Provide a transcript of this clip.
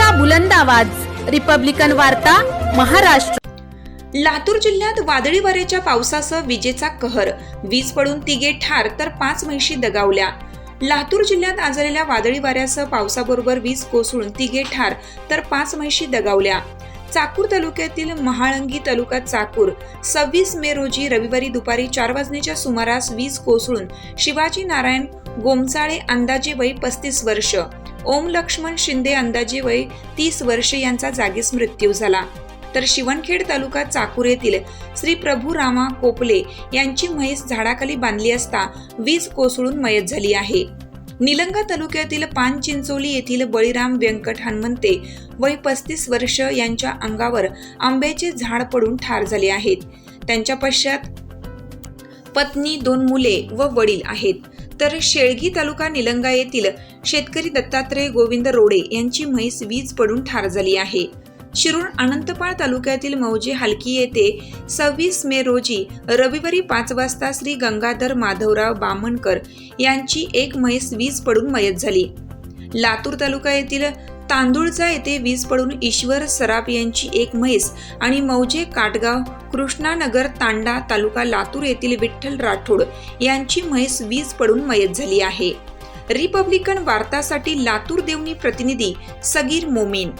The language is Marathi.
लोकशाहीचा बुलंद आवाज. रिपब्लिकन वार्ता महाराष्ट्र. लातूर जिल्ह्यात वादळी वाऱ्याच्या पावसासह विजेचा कहर. वीज पडून तिघे ठार तर पाच म्हैशी दगावल्या. लातूर जिल्ह्यात आजलेल्या वादळी वाऱ्यासह पावसाबरोबर वीज कोसळून तिघे ठार तर पाच म्हैशी दगावल्या. चाकूर तालुक्यातील महाळंगी तालुका चाकूर. सव्वीस मे रोजी रविवारी दुपारी चार वाजण्याच्या सुमारास वीज कोसळून शिवाजी नारायण गोमचाळे अंदाजे वय पस्तीस वर्ष. ओम लक्ष्मण शिंदे अंदाजे वय तीस वर्ष यांचा जागीच मृत्यू झाला. तर शिवणखेड तालुका चाकूर येथील श्री प्रभू रामा कोपले यांची म्हैस झाडाखाली बांधली असता वीज कोसळून मयत झाली आहे. निलंगा तालुक्यातील पान चिंचोली येथील बळीराम व्यंकट हनुमंते वय पस्तीस वर्ष यांच्या अंगावर आंब्याचे झाड पडून ठार झाले आहेत. त्यांच्या पश्चात पत्नी दोन मुले व वडील आहेत. तर शेळगी तालुका निलंगा येथील शेतकरी दत्तात्रय गोविंद रोडे यांची म्हैस वीज पडून ठार झाली आहे. शिरूर अनंतपाळ तालुक्यातील मौजे हालकी येथे सव्वीस मे रोजी रविवारी पाच वाजता श्री गंगाधर माधवराव बामणकर यांची एक म्हैस वीज पडून मयत झाली. लातूर तालुका येथील तांदूळचा येथे वीज पडून ईश्वर सराफ यांची एक म्हैस आणि मौजे काटगाव कृष्णानगर तांडा तालुका लातूर येथील विठ्ठल राठोड यांची म्हैस वीज पडून मयत झाली आहे. रिपब्लिकन वार्तासाठी लातूर देवणी प्रतिनिधी सगीर मोमीन.